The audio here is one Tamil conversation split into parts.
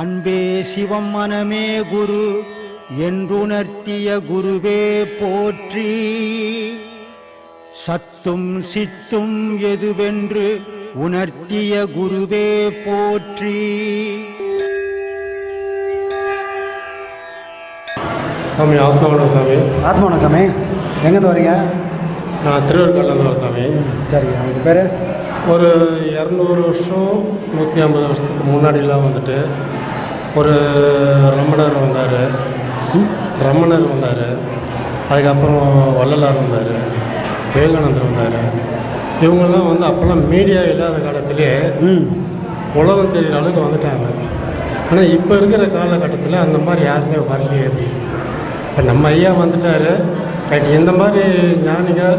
அன்பே சிவம் மனமே குரு என்றுணர்த்திய குருவே போற்றி. சத்தும் சித்தும் எதுவென்று உணர்த்திய குருவே போற்றி. சாமி ஆத்மாவனம் சாமி. ஆத்மாவன சாமி. எங்கேருந்து வரீங்க? நான் திருவருக்காட்டிலேருந்து வரேன் சாமி. சரி அவங்க பேர்? ஒரு இரநூறு வருஷம் நூற்றி ஐம்பது வருஷத்துக்கு முன்னாடிலாம் வந்துட்டு ஒரு ரமணர் வந்தார். ரமணர் வந்தார். அதுக்கப்புறம் வள்ளலார் வந்தார். விவேகானந்தர் வந்தார். இவங்கெல்லாம் வந்து அப்போல்லாம் மீடியா இல்லாத காலத்திலே உலகம் தெரிகிற அளவுக்கு வந்துட்டாங்க. ஆனால் இப்போ இருக்கிற காலகட்டத்தில் அந்த மாதிரி யாருமே வரலையே அப்படி. இப்போ நம்ம ஐயா வந்துட்டார். ரைட் இந்த மாதிரி ஞானிகள்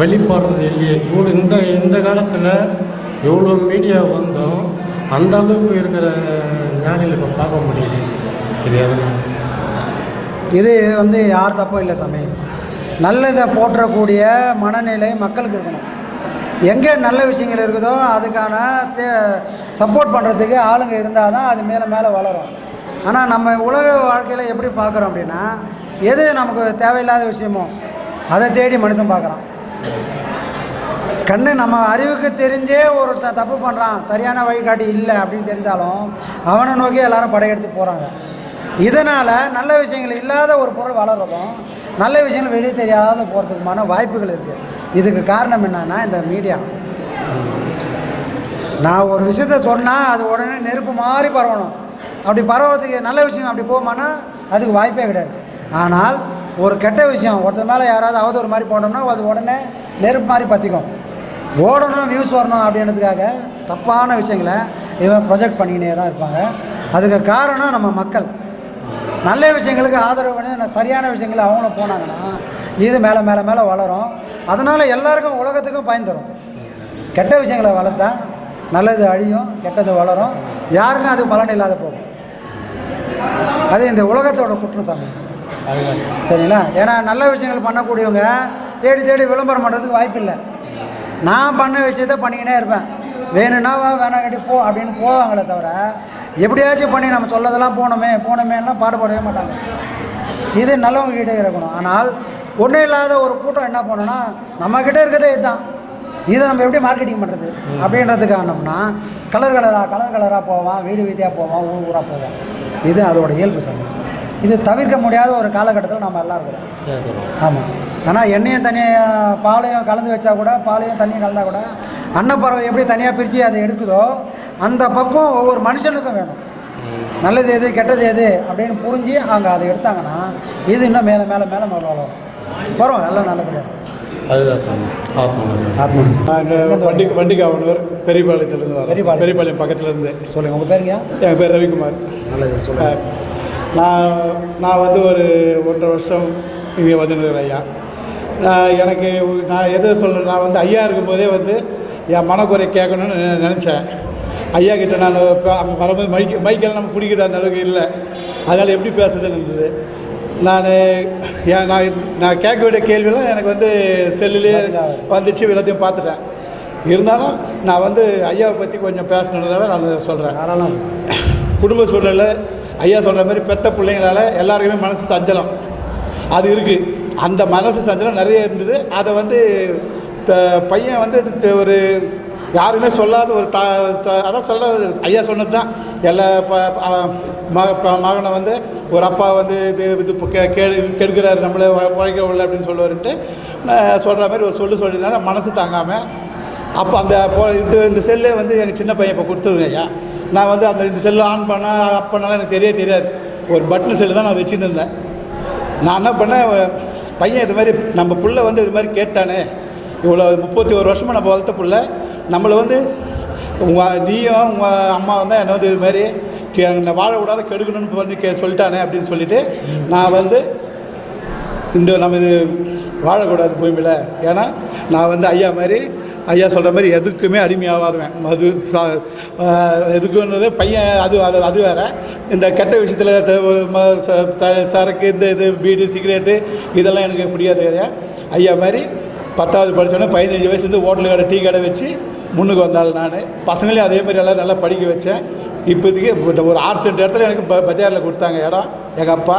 வெளிப்படுறது இல்லையே. இவ்வளோ இந்த இந்த காலத்தில் இவ்வளோ மீடியா வந்தோம் அந்த அளவுக்கு இருக்கிற ஞானியில் இப்போ பார்க்க முடியுது. இது எதனால் இது வந்து யார் தப்பும் இல்லை சாமி. நல்லதை போற்றக்கூடிய மனநிலை மக்களுக்கு இருக்கணும். எங்கே நல்ல விஷயங்கள் இருக்குதோ அதுக்கான தே சப்போர்ட் பண்ணுறதுக்கு ஆளுங்க இருந்தால் தான் அது மேலே மேலே வளரும். ஆனால் நம்ம உலக வாழ்க்கையில் எப்படி பார்க்குறோம் அப்படின்னா எது நமக்கு தேவையில்லாத விஷயமோ அதை தேடி மனுஷன் பார்க்குறான். கண்ணு நம்ம அறிவுக்கு தெரிஞ்சே ஒருத்தன் தப்பு பண்ணுறான் சரியான வழிகாட்டி இல்லை அப்படின்னு தெரிஞ்சாலும் அவனை நோக்கி எல்லாரும் படையெடுத்து போகிறாங்க இதனால் நல்ல விஷயங்கள் இல்லாத ஒரு பொருள் வளர்றதும் நல்ல விஷயங்கள் வெளியே தெரியாத போகிறதுக்குமான வாய்ப்புகள் இருக்குது இதுக்கு காரணம் என்னன்னா இந்த மீடியா நான் ஒரு விஷயத்த சொன்னால் அது உடனே நெருப்பு மாதிரி பரவணும். அப்படி பரவறதுக்கு நல்ல விஷயம் அப்படி போகுமானா அதுக்கு வாய்ப்பே கிடையாது. ஆனால் ஒரு கெட்ட விஷயம் ஒருத்தர் மேலே யாராவது அவதூறு மாதிரி போனோம்னா அது உடனே நெருப்பு மாதிரி பற்றிக்கும் ஓடணும் வியூஸ் வரணும் அப்படின்றதுக்காக தப்பான விஷயங்களை இவன் ப்ரொஜெக்ட் பண்ணிக்கினே தான் இருப்பாங்க. அதுக்கு காரணம் நம்ம மக்கள். நல்ல விஷயங்களுக்கு ஆதரவு பண்ணி சரியான விஷயங்களை அவங்களும் போனாங்கன்னா இது மேலே மேலே மேலே வளரும். அதனால் எல்லாருக்கும் உலகத்துக்கும் பயன் தரும். கெட்ட விஷயங்களை வளர்த்தா நல்லது அழியும் கெட்டது வளரும். யாருக்கும் அது பலன் இல்லாத போகும். அது இந்த உலகத்தோட குற்றச்சாமி சரிங்களா? ஏன்னா நல்ல விஷயங்கள் பண்ணக்கூடியவங்க தேடி தேடி விளம்பரம் பண்ணுறதுக்கு வாய்ப்பு இல்லை நான் பண்ண விஷயத்த பண்ணிக்கினே இருப்பேன். வேணும்னா வா வேணா கட்டி போ அப்படின்னு போவாங்களே தவிர எப்படியாச்சும் பண்ணி நம்ம சொல்லதெல்லாம் போனோமே போனோமேலாம் பாடுபடவே மாட்டாங்க. இது நல்லவங்க கிட்டே இருக்கணும் ஆனால் ஒன்றும் இல்லாத ஒரு கூட்டம் என்ன பண்ணணும்னா நம்மக்கிட்ட இருக்கிறதே இதுதான். இதை நம்ம எப்படி மார்க்கெட்டிங் பண்ணுறது அப்படின்றதுக்கு ஆனோம்னா கலர் கலராக கலர் கலராக போவான் வீடு வீதியாக போவான் ஊர் ஊராக போவான். இது அதோட இயல்பு சமயம். இது தவிர்க்க முடியாத ஒரு காலகட்டத்தில் நம்ம எல்லாம் இருக்கிறோம். ஆமாம் ஆனால் எண்ணெயும் தனியாக பாலையும் கலந்து வச்சா கூட பாலையும் தண்ணியும் கலந்தா கூட அன்னப்பறவை எப்படி தனியாக பிரித்து அதை எடுக்குதோ அந்த பக்கம் ஒவ்வொரு மனுஷனுக்கும் வேணும். நல்லது எது கெட்டது எது அப்படின்னு புரிஞ்சு அவங்க அதை எடுத்தாங்கன்னா இது இன்னும் மேலே மேலே மேலே மேலே வளரும் வரும் எல்லாம் நல்லபடியாக அதுதான் சாமி. ஆத்மன் நாங்கள் வண்டி வண்டிக்காவனூர் பெரியபாளையத்துலேருந்து வரோம் பெரியபாளையம். பெரியபாளையம் பக்கத்துலேருந்து. சொல்லுங்கள் உங்கள் பேருங்க என் பேர் ரவிக்குமார். நல்லது சொல்லுங்கள் நான் நான் வந்து ஒரு ஒன்றரை வருஷம் இங்கே வந்துருக்கிறேன் ஐயா. எனக்கு நான் எதை சொல்ல நான் வந்து ஐயா இருக்கும்போதே வந்து என் மனக்குறை கேட்கணும்னு நினச்சேன். ஐயா கிட்ட நான் இப்போ அங்கே வரும்போது மைக் மைக்கெல்லாம் நம்ம பிடிக்குது அந்த அளவுக்கு இல்லை. அதனால் எப்படி பேசுறதுன்னு இருந்தது. நான் நான் நான் கேட்க வேண்டிய கேள்வியெல்லாம் எனக்கு வந்து செல்லுலேயே வந்துச்சு எல்லாத்தையும் பார்த்துட்டேன். இருந்தாலும் நான் வந்து ஐயாவை பற்றி கொஞ்சம் பேசணுன்றதால நான் சொல்கிறேன் தாராளம் குடும்ப சூழ்நிலை ஐயா சொல்கிற மாதிரி பெத்த பிள்ளைங்களால எல்லாருக்குமே மனசு சஞ்சலம். அது இருக்குது அந்த மனசு சஞ்சலம் நிறைய இருந்தது. அதை வந்து பையன் வந்து ஒரு யாருமே சொல்லாத ஒரு தா அதான் சொல்ல ஐயா சொன்னது தான் எல்லா மக ப- மகனை வந்து ஒரு அப்பா வந்து இது இது கே கெடுக்கிறாரு நம்மளே உழைக்க உள்ள அப்படின்னு சொல்லுவாருன்ட்டு நான் சொல்கிற மாதிரி ஒரு சொல்லு சொல்லியிருந்தாங்க மனசு தாங்காமல் அப்போ அந்த போ இது இந்த செல்லே வந்து எங்கள் சின்ன பையன் இப்போ கொடுத்ததுங்க ஐயா. நான் வந்து அந்த இந்த செல்லு ஆன் பண்ணால் ஆஃப் எனக்கு தெரிய தெரியாது. ஒரு பட்டன் செல்லு தான் நான் வச்சுட்டு இருந்தேன். நான் என்ன பண்ணேன் பையன் இது மாதிரி நம்ம புள்ள வந்து இது மாதிரி கேட்டானே இவ்வளோ முப்பத்தி ஒரு வருஷமாக நம்ம வளர்த்த புள்ள நம்மளை வந்து உங்கள் நீயும் உங்கள் அம்மா வந்து என்னை வந்து இது மாதிரி கே- என்னை வாழ விடாத கெடுக்கணும்னு வந்து கே சொல்லிட்டானே அப்படின்னு சொல்லிட்டு நான் வந்து இந்த நம்ம இது வாழக்கூடாது பூமியில். ஏன்னா நான் வந்து ஐயா மாதிரி ஐயா சொல்கிற மாதிரி எதுக்குமே அடிமையாகாதவன் மது சா எதுக்குன்றது பையன் அது அது அது வேறு. இந்த கெட்ட விஷயத்தில் சரக்கு இந்த இது பீடி சிகரெட்டு இதெல்லாம் எனக்கு பிடிக்காது ஐயா. ஐயா மாதிரி பத்தாவது படித்தோன்னே பதினஞ்சு வயசுலேருந்து ஹோட்டல் கடை டீ கடை வச்சு முன்னுக்கு வந்தாள் நான். பசங்களையும் அதே மாதிரி எல்லாம் நல்லா படிக்க வச்சேன். இப்போதைக்கு ஒரு ஆறு சென்ட் இடத்துல எனக்கு ப பஜாரில் கொடுத்தாங்க இடம். எங்கள் அப்பா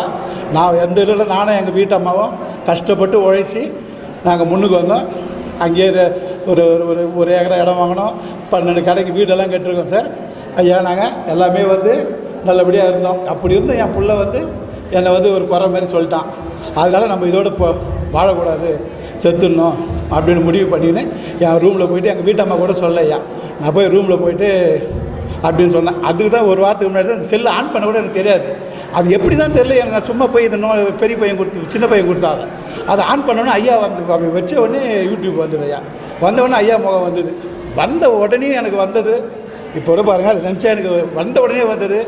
நான் எந்த இதில் நானும் எங்கள் வீட்டு அம்மாவும் கஷ்டப்பட்டு உழைச்சி நாங்கள் முன்னுக்கு வந்தோம். அங்கேயே ஒரு ஒரு ஒரு ஒரு ஏக்கரை இடம் வாங்கினோம் பன்னெண்டு கடைக்கு வீடெல்லாம் கட்டிருக்கோம் சார். ஐயா நாங்கள் எல்லாமே வந்து நல்லபடியாக இருந்தோம். அப்படி இருந்து என் பிள்ளை வந்து என்னை வந்து ஒரு குறை மாதிரி சொல்லிட்டான். அதனால் நம்ம இதோட இப்போ வாழக்கூடாது. செத்துடணும் அப்படின்னு முடிவு பண்ணின்னு என் ரூமில் போயிட்டு எங்கள் வீட்டம்மா கூட சொல்லையா நான் போய் ரூமில் போயிட்டு அப்படின்னு சொன்னேன். அதுக்கு தான் ஒரு வாரத்துக்கு முன்னாடி தான் செல்லு ஆன் பண்ண கூட எனக்கு தெரியாது. அது எப்படி தான் தெரியல. எனக்கு நான் சும்மா போய் இந்த நோ பெரிய பையன் கொடுத்து சின்ன பையன் கொடுத்தாங்க அதை. ஆன் பண்ணோன்னே ஐயா வந்து அப்படி வச்ச உடனே யூடியூப் வந்தது ஐயா. வந்த உடனே ஐயா முகம் வந்தது. வந்த உடனே எனக்கு வந்தது. இப்போ கூட பாருங்கள் அது நினச்சா எனக்கு வந்த உடனே வந்தது.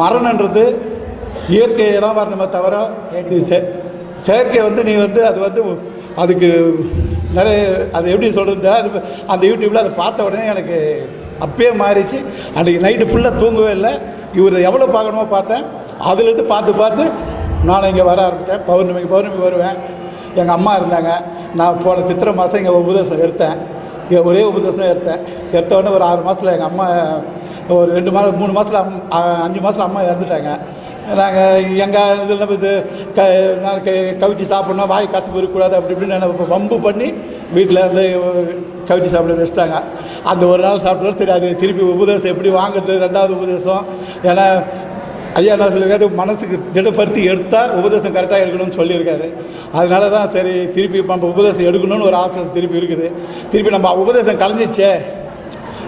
மரணன்றது இயற்கையை தான் வரணுமே தவிர இது செ செயற்கை வந்து நீ வந்து அது வந்து அதுக்கு நிறைய அது எப்படி சொல்கிறது அது அந்த யூடியூப்பில் அதை பார்த்த உடனே எனக்கு அப்பயே மாறிச்சு. அன்றைக்கி நைட்டு ஃபுல்லாக தூங்கவே இல்லை. இவர் எவ்வளோ பார்க்கணுமோ பார்த்தேன். அதுலேருந்து பார்த்து பார்த்து நானும் இங்கே வர ஆரம்பித்தேன் பௌர்ணமிக்கு பௌர்ணமி வருவேன். எங்கள் அம்மா இருந்தாங்க. நான் போன சித்திரை மாதம் இங்கே உபதேசம் எடுத்தேன். இங்கே ஒரே உபதேசம் தான் எடுத்தேன். எடுத்த உடனே ஒரு ஆறு மாதத்தில் எங்கள் அம்மா ஒரு ரெண்டு மாதம் மூணு மாதத்தில் அம் அஞ்சு மாதத்தில் அம்மா இறந்துட்டாங்க. நாங்கள் எங்கள் இதில் இது க நான் க சாப்பிட்ணும் வாய் கசப்பு இருக்கக்கூடாது அப்படி இப்படின்னு வம்பு பண்ணி வீட்டில் இருந்து கவிச்சு சாப்பிட வச்சுட்டாங்க. அந்த ஒரு நாள் சாப்பிட்டோம் சரி அது திருப்பி உபதேசம் எப்படி வாங்குறது ரெண்டாவது உபதேசம். ஏன்னா ஐயா என்ன சொல்லியிருக்காரு மனசுக்கு திடப்படுத்தி எடுத்தால் உபதேசம் கரெக்டாக எடுக்கணும்னு சொல்லியிருக்காரு. அதனால தான் சரி திருப்பி நம்ம உபதேசம் எடுக்கணும்னு ஒரு ஆசை திருப்பி இருக்குது. திருப்பி நம்ம உபதேசம் கலைஞ்சிச்சே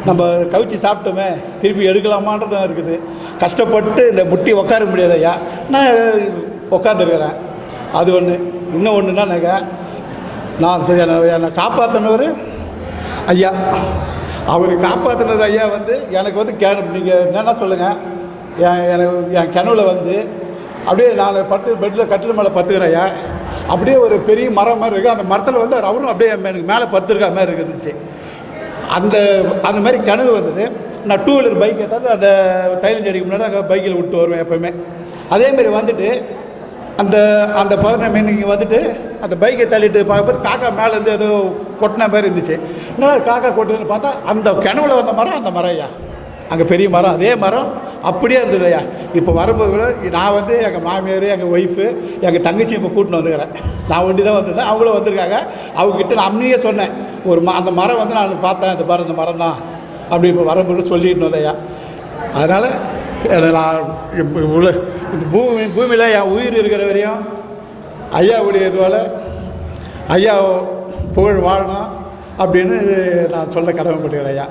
நம்ம கவிச்சு சாப்பிட்டோமே திருப்பி எடுக்கலாமான்றதும் இருக்குது. கஷ்டப்பட்டு இந்த முட்டி உட்கார முடியாது ஐயா. நான் உட்காந்துருக்கிறேன் அது ஒன்று இன்னும் ஒன்றுனா நான் ச- என்னை காப்பாற்றினவர் ஐயா. அவர் காப்பாற்றினவர் ஐயா வந்து எனக்கு வந்து கே நீங்கள் என்னென்ன சொல்லுங்கள் எனக்கு என் கிணவில் வந்து அப்படியே நான் படுத்து பெட்டில் கட்டில் மேலே பத்துக்கிறேன் அப்படியே ஒரு பெரிய மரம் மாதிரி இருக்குது அந்த மரத்தில் வந்து அவரும் அப்படியே எனக்கு மேலே படுத்துருக்க மாதிரி இருந்துச்சு. அந்த அந்த மாதிரி கனவு வந்தது. நான் டூ வீலர் பைக் ஏதாவது அந்த தைலம் செடிக்கு முன்னாடி அங்கே பைக்கில் விட்டு வருவேன் எப்போவுமே. அதேமாரி வந்துட்டு அந்த அந்த பௌர்ணமி நீங்கள் வந்துட்டு அந்த பைக்கை தள்ளிட்டு பார்க்கும்போது காக்கா மேலேருந்து ஏதோ கொட்டின மாதிரி இருந்துச்சு. என்னடா காக்கா கொட்டுன்னு பார்த்தா அந்த கிணவுல வந்த மரம் அந்த மரம் ஐயா. அங்கே பெரிய மரம் அதே மரம். அப்படியே இருந்தது ஐயா இப்போ வரும்போது கூட நான் வந்து எங்கள் மாமியார் எங்கள் ஒய்ஃபு எங்கள் தங்கச்சி இப்போ கூட்டின்னு வந்துக்கிறேன் நான் ஒண்டி தான் வந்திருந்தேன் அவங்களும் வந்திருக்காங்க அவங்ககிட்ட நான் அம்மியே சொன்னேன் ஒரு ம அந்த மரம் வந்து நான் பார்த்தேன் இந்த பாரு இந்த மரம் தான் அப்படி இப்போ வரும்போது சொல்லிட்டு ஐயா அதனால் நான் இந்த பூமி பூமியில் என் உயிர் இருக்கிற வரையும் ஐயாவுடைய இதுவால் ஐயா புகழ் வாழணும் அப்படின்னு நான் சொல்ல கடமைப்பட்டுக்கிறேன் ஐயா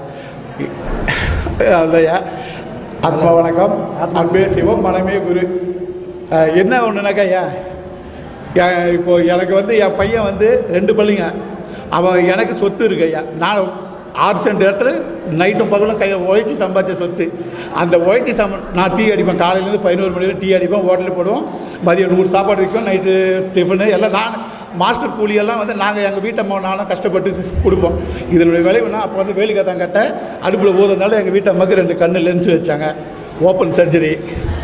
அதையா ஆத்மா வணக்கம். அன்பே சிவம் மனமே குரு. என்ன ஒன்றுனாக்கா ஐயா இப்போது எனக்கு வந்து என் பையன் வந்து ரெண்டு பள்ளிங்க. அவன் எனக்கு சொத்து இருக்கு ஐயா நான் ஆறு சென்ட் இடத்துல நைட்டும் பகலும் கையில் உழைச்சி சம்பாதிச்ச சொத்து. அந்த உழைச்சி சம நான் டீ அடிப்பேன். காலையிலேருந்து பதினோரு மணி வரை டீ அடிப்பேன். ஹோட்டலில் போடுவோம். மதியம் நூறு சாப்பாடு வைக்கும் நைட்டு டிஃபனு எல்லாம் நான் மாஸ்டர் கூலியெல்லாம் வந்து நாங்கள் எங்கள் வீட்டம்மா நானும் கஷ்டப்பட்டு கொடுப்போம். இதனுடைய விளைவுனா அப்போ வந்து வேலிக்காத்தான் கட்ட அடுப்பில் ஊதுறதுனால எங்கள் வீட்டம்மாவுக்கு ரெண்டு கண்ணு லென்ஸ் வச்சாங்க. ஓப்பன் சர்ஜரி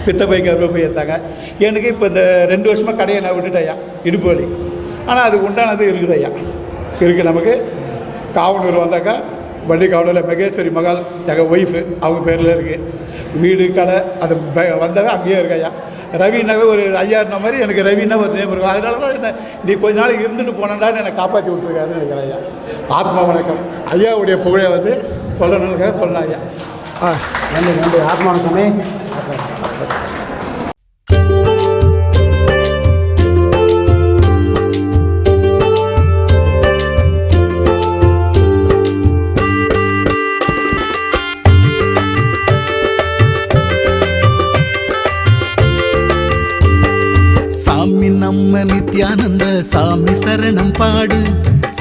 பித்தப்பை கர்ப்பப்பை ஏற்றாங்க எனக்கு இப்போ இந்த ரெண்டு வருஷமாக கடையை நான் விட்டுட்டேன் இடுப்பு வலி. ஆனால் அதுக்கு உண்டானது இருக்குது ஐயா. இருக்குது நமக்கு. காவனூர் வந்தாக்கா வண்டி காவலூரில் மகேஸ்வரி மகால் எங்கள் ஒய்ஃபு அவங்க பேரில் இருக்குது வீடு கடை அது ப- வந்தாவே அங்கேயே இருக்கு ஐயா. ரவினாவே ஒரு ஐயாயிரம் மாதிரி எனக்கு ரவினா ஒரு நேம் இருக்கும். அதனால தான் என்ன நீ கொஞ்ச நாள் இருந்துட்டு போனடான்னு என்னை காப்பாற்றி விட்டுருக்காருன்னு நினைக்கிறேன் ஐயா. ஆத்மா வணக்கம். ஐயாவுடைய புகழை வந்து சொல்லணுன்னு சொன்னேன் ஐயா. ஆ நன்றி நன்றி. ஆத்மான சாமி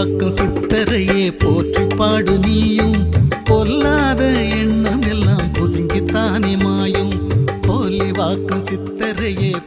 காக்கும் சித்தரையே போற்றி பாடு நீயும். பொல்லாத எண்ணம் எல்லாம் பொசுங்கித்தானே மாயும். போலி வாக்கும் சித்தரையே